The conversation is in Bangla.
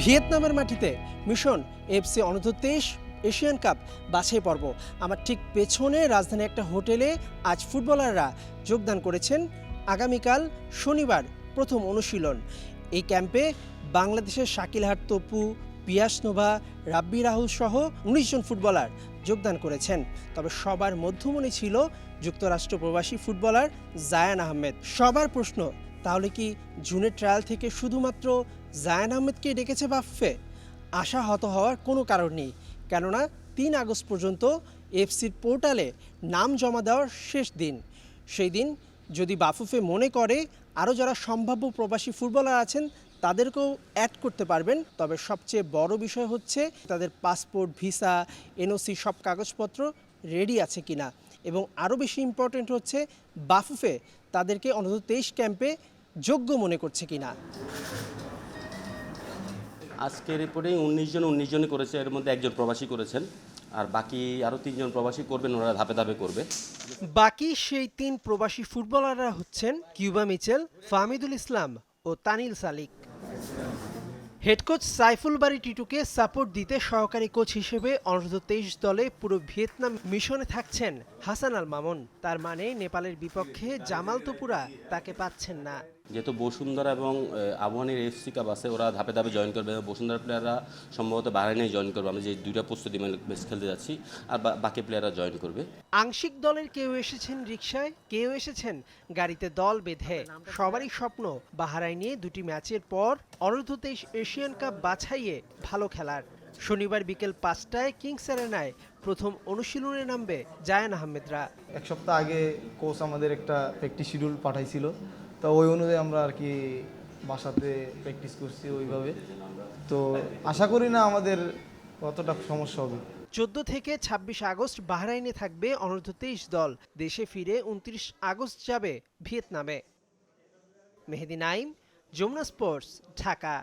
ভিয়েতনামের মাটিতে মিশন এফসি অনূর্ধ্ব তেইশ, এশিয়ান কাপ, বাছাই পর্ব। আমার ঠিক পেছনে রাজধানী একটা হোটেলে আজ ফুটবলাররা যোগদান করেছেন। আগামীকাল শনিবার প্রথম অনুশীলন। এই ক্যাম্পে বাংলাদেশের শাকিলহাট তপু, পিয়াস নোভা, রাব্বি রাহুল সহ উনিশ জন ফুটবলার যোগদান করেছেন। তবে সবার মধ্যমণি ছিল যুক্তরাষ্ট্র প্রবাসী ফুটবলার জায়ান আহমেদ। সবার প্রশ্ন তাহলে কি জুনের ট্রায়াল থেকে শুধুমাত্র জায়ান আহমেদকে ডেকেছে বাফে আশা হত হওয়ার কোনো কারণ নেই, কেননা তিন আগস্ট পর্যন্ত এফসির পোর্টালে নাম জমা দেওয়ার শেষ দিন। সেই দিন যদি বাফুফে মনে করে আরও যারা সম্ভাব্য প্রবাসী ফুটবলার আছেন, তাদেরকেও অ্যাড করতে পারবেন। তবে সবচেয়ে বড় বিষয় হচ্ছে তাদের পাসপোর্ট ভিসা এনওসি সব কাগজপত্র রেডি আছে কিনা। এবং আরও বেশি ইম্পর্টেন্ট হচ্ছে বাফুফে তাদেরকে অন্তত তেইশ ক্যাম্পে যোগ্য মনে করছে কিনা। আজকের রিপোর্টে উনিশ জন উনিশ জনই করেছে এর মধ্যে একজন প্রবাসী করেছেন। আর বাকি আরও তিনজন প্রবাসী করবেন ওরা ধাপে ধাপে করবে। বাকি সেই তিন প্রবাসী ফুটবলাররা হচ্ছেন কিউবা মিচেল ফাহমিদুল ইসলাম ও তানিল সালিক। হেড কোচ সাইফুল বাড়ি টিটুকে সাপোর্ট দিতে সহকারী কোচ হিসেবে অনূর্ধ্ব তেইশ দলে পুরো ভিয়েতনাম মিশনে থাকছেন হাসান আল মামুন। তার মানে নেপালের বিপক্ষে জামাল তোপুরা তাকে পাচ্ছেন না। যেহেতু বসুন্ধরা এবং আবহানের এফসি কাপ আছে ওরা ধাপে ধাপে জয়েন করবে। বসুন্ধরা প্লেয়াররা সম্ভবত বাহারাইনে জয়েন করবে। আমরা যে দুইটা প্রস্তুতি বেশ খেলতে যাচ্ছি আর বাকি প্লেয়াররা জয়েন করবে। আংশিক দলের কেউ এসেছেন রিকশায় কেউ এসেছেন গাড়িতে দল বেঁধে। সবারই স্বপ্ন বাহারাইনে দুটি ম্যাচের পর অনূর্ধ্ব তেইশ এশিয়ান কাপ বাছাইয়ে ভালো খেলার। শনিবার বিকেল পাঁচটায় কিংস অ্যারেনায় প্রথম অনুশীলনে নামবে জায়ান আহমেদরা। এক সপ্তাহ আগে কোচ আমাদের একটা প্র্যাকটিস শিডিউল পাঠাইছিল। তো ওই অনুযায়ী আমরা আর কি বাসাতে প্র্যাকটিস করছি ওইভাবে। তো আশা করি না আমাদের কতটা সমস্যা হবে। চোদ্দ থেকে ২৬ আগস্ট বাহরাইনে থাকবে অনূর্ধ্ব তেইশ দল। দেশে ফিরে উনত্রিশ আগস্ট যাবে ভিয়েতনামে। মেহেদি নাইম, যমুনা স্পোর্টস, ঢাকা।